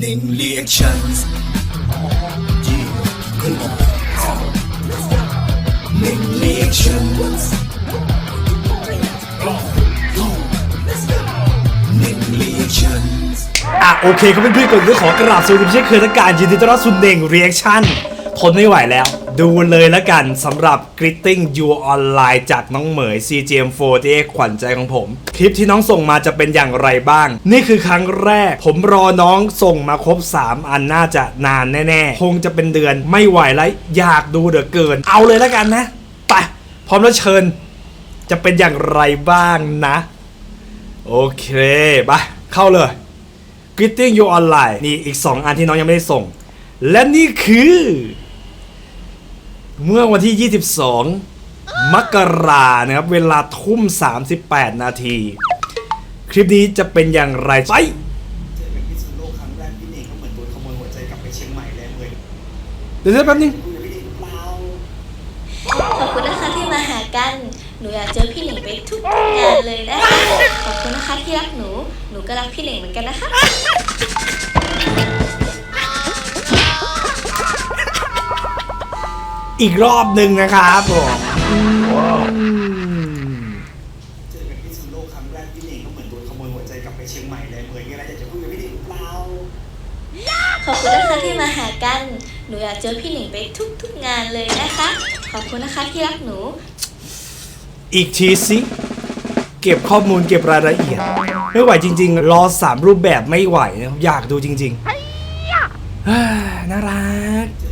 หนึ่งเรียกฉันคุณหมอหนึ่งเรียกฉันหนึ่งเรียกฉันอะโอเคก็เป็นเพื่อนๆกดก็ขอกราบสวัสดีเช่นเคยทักการยินดีต้อนรับสุนเน่งเรียกชั่น ทนไม่ไหวแล้ว ดูเลยแล้วกันสำหรับ Greeting You Online จากน้องเหมย CGM48 ขวัญใจของผม คลิปที่น้องส่งมาจะเป็นอย่างไรบ้าง นี่คือครั้งแรก ผมรอน้องส่งมาครบ 3 อันน่าจะนานแน่ๆ คงจะเป็นเดือนไม่ไหวแล้วอยากดูเดือเกิน เอาเลยแล้วกันนะไปพร้อมแล้วเชิญ จะเป็นอย่างไรบ้างนะ โอเคไปเข้าเลย Greeting You Online นี่อีก 2 อันที่น้องยังไม่ได้ส่ง และนี่คือ เมื่อวันที่ 22 มกรานะครับ เวลาทุ่ม 38 นาที คลิปนี้จะเป็นอย่างไรไปเจอกันที่สุดโลกครั้งแรกพี่เน่งก็เหมือนโดนขโมยหัวใจกลับไปเชียงใหม่เลยเหมือนเดี๋ยวแป๊บนึง คุยกับพี่เน่งเปล่าขอบคุณนะคะที่มาหากัน หนูอยากเจอพี่หนิงไปทุกงานเลยนะคะ ขอบคุณนะคะที่รักหนู หนูก็รักพี่หนิงเหมือนกันนะคะ อีกรอบหนึ่งนะครับผมเจอกันที่สุดโลกครั้งแรกพี่เน่งก็เหมือนโดนขโมยหัวใจกลับไปเชียงใหม่เลยเหมือนมีอะไรอยากจะคุยกับพี่เน่งเปล่าขอบคุณนะคะที่มาหากัน หนูอยากเจอพี่หนิงไปทุกทุกๆงานเลยนะคะ ขอบคุณนะคะที่รักหนู อีกทีสิเก็บข้อมูลเก็บรายละเอียด ไม่ไหวจริง ๆ รอ3รูปแบบไม่ไหวนะครับอยากดูจริงๆเฮ้ยน่ารัก เจอกันที่สุด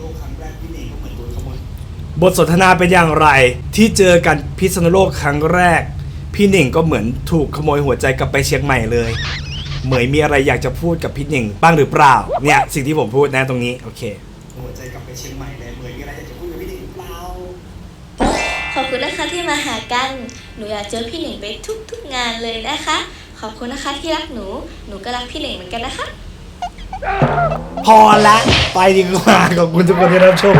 โลกครั้งแรกพี่เน่งก็เหมือนโดนขโมยบทสนทนาเป็นอย่างไร ที่เจอกันพิษณุโลกครั้งแรก พี่หนิงก็เหมือนถูกขโมยหัวใจกลับไปเชียงใหม่เลย เหมยมีอะไรอยากจะพูดกับพี่หนิงบ้างหรือเปล่า เนี่ยสิ่งที่ผมพูดนะตรงนี้โอเค หัวใจกลับไปเชียงใหม่เลยเหมือนมีอะไรอยากจะคุยกับพี่เน่งเปล่าขอบคุณนะคะที่มาหากัน หนูอยากเจอพี่หนิงไปทุกทุกๆงานเลยนะคะ ขอบคุณนะคะที่รักหนู หนูก็รักพี่หนิงเหมือนกันนะคะ พอละ ไปดีกว่าขอบคุณทุกคนที่รับชม